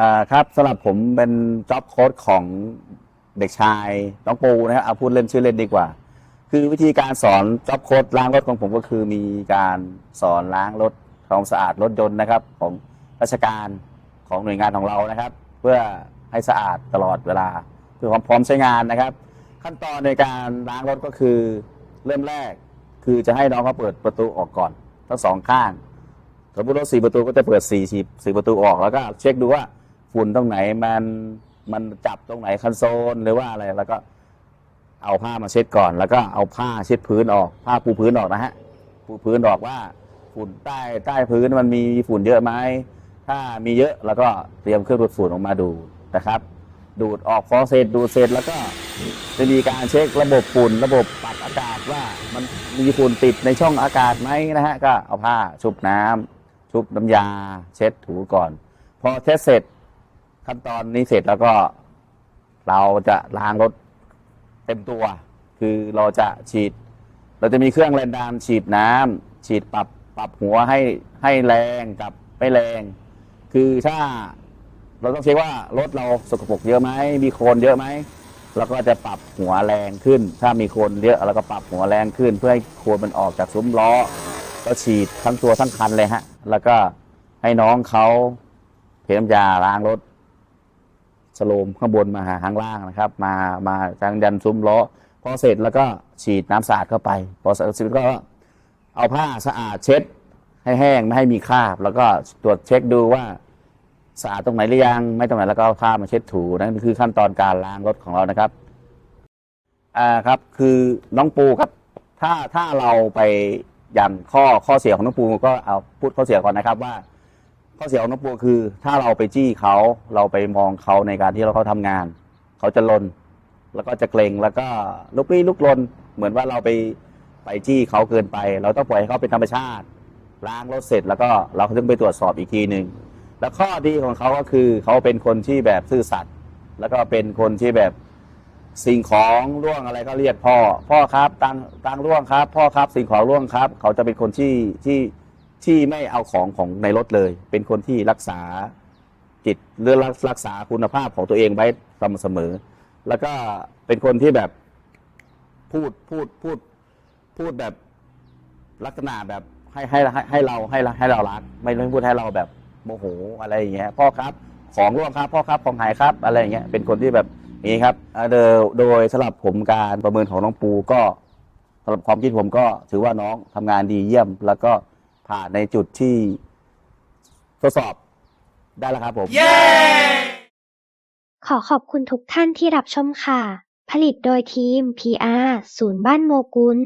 อ่าครับสำหรับผมเป็นจ็อบโค้ดของเด็กชายน้องปูนะครับเอาพูดเล่นชื่อเล่นดีกว่า คือวิธีการสอนจ็อบโค้ดล้างรถของผมก็คือมีการสอนล้างรถทำความสะอาดรถยนต์นะครับ ของราชการของหน่วยงานของเรานะครับ เพื่อให้สะอาดตลอดเวลาเพื่อความพร้อมใช้งานนะครับ ขั้นตอนในการล้างรถก็คือเริ่มแรกคือจะให้น้องเขาเปิดประตูออกก่อนทั้งสองข้างสมมติรถสี่ประตูก็จะเปิดสี่สี่ประตูออกแล้วก็เช็คดูว่า ฝุ่นตรงไหนมันมันจับตรงไหนคันโซลหรือว่าอะไรแล้วก็เอาผ้ามาเช็ดก่อน แล้วก็เอาผ้าเช็ดพื้นออก ผ้าปูพื้นออกนะฮะปูพื้นออกว่าฝุ่นใต้ใต้พื้นมันมีฝุ่นเยอะไหมถ้ามีเยอะแล้วก็เตรียมเครื่องดูดฝุ่นออกมาดูนะครับ ดูดออกฟอสเซตดูดเสร็จแล้วก็จะมีการเช็คระบบฝุ่น ระบบปรับอากาศว่ามันมีฝุ่นติดในช่องอากาศไหมนะฮะก็เอาผ้าชุบน้ำชุบน้ำยา เช็ดถูก่อน พอเช็ดเสร็จ ขั้นตอนนี้เสร็จแล้วก็ เราจะล้างรถเต็มตัว คือเราจะฉีด เราจะมีเครื่องแรงดันฉีดน้ำฉีดปรับปรับหัวให้ให้แรงกับไม่แรง คือถ้าเราต้องเช็คว่ารถเราสกปรกเยอะไหมมีโคลนเยอะไหมเราก็จะปรับหัวแรงขึ้น ถ้ามีโคลนเยอะเราก็ปรับหัวแรงขึ้น เพื่อให้โคลนมันออกจากซุ้มล้อ ก็ฉีดทั้งตัวทั้งคันเลยฮะ แล้วก็ให้น้องเขาเทน้ำยาล้างรถ สโลมข้างบนมาหาข้างล่างนะครับ มามาทางยันซุ้มล้อพอเสร็จแล้วก็ฉีดน้ำสะอาดเข้าไป พอเสร็จก็เอาผ้าสะอาดเช็ด ให้แห้งไม่ให้มีคราบ แล้วก็ตรวจเช็คดูว่าสะอาดตรงไหนหรือยังไม่ตรงไหนแล้วก็เอาผ้ามาเช็ดถูนั่นคือขั้นตอนการล้างรถของเรานะครับอ่าครับคือน้องปูครับถ้าถ้าเราไปอย่างข้อข้อเสียของน้องปูก็เอาพูดข้อเสียก่อนนะครับว่า ข้อเสียของน้องปูคือ ถ้าเราไปจี้เขาเราไปมองเขาในการที่เราเขาทำงาน เขาจะลน แล้วก็จะเกรงแล้วก็ลุกลี้ลุกลน เหมือนว่าเราไปไปจี้เขาเกินไป เราต้องปล่อยให้เขาเป็นธรรมชาติ ล้างรถเสร็จแล้วก็เราถึงไปตรวจสอบอีกทีหนึ่งแล้วข้อดีของเขาก็คือเขาเป็นคนที่แบบซื่อสัตย์แล้วก็เป็นคนที่แบบสิ่งของร่วงอะไรก็เรียกพ่อ พ่อครับตังตังร่วงครับ พ่อครับสิ่งของร่วงครับ เขาจะเป็นคนที่ที่ ที่ไม่เอาของของในรถเลย เป็นคนที่รักษาจิตหรือรักรักษาคุณภาพของตัวเองไว้สม่ำเสมอ แล้วก็เป็นคนที่แบบพูดพูดพูดพูดแบบลักษณะแบบให้ให้ให้ให้เราให้ให้เรารักไม่ไม่พูดให้เราแบบโมโหอะไรอย่างเงี้ยพ่อครับ ของร่วงครับพ่อครับของหายครับอะไรอย่างเงี้ยเป็นคนที่แบบนี้ครับเอ่อโดยโดยสำหรับผมการประเมินของน้องปูก็สำหรับความคิดผมก็ถือว่าน้องทำงานดีเยี่ยม แล้วก็ ผ่านในจุดที่ทดสอบได้แล้วครับผมขอขอบคุณทุกท่านที่รับชมค่ะ ผลิตโดยทีม PR ศูนย์บ้านโมกุล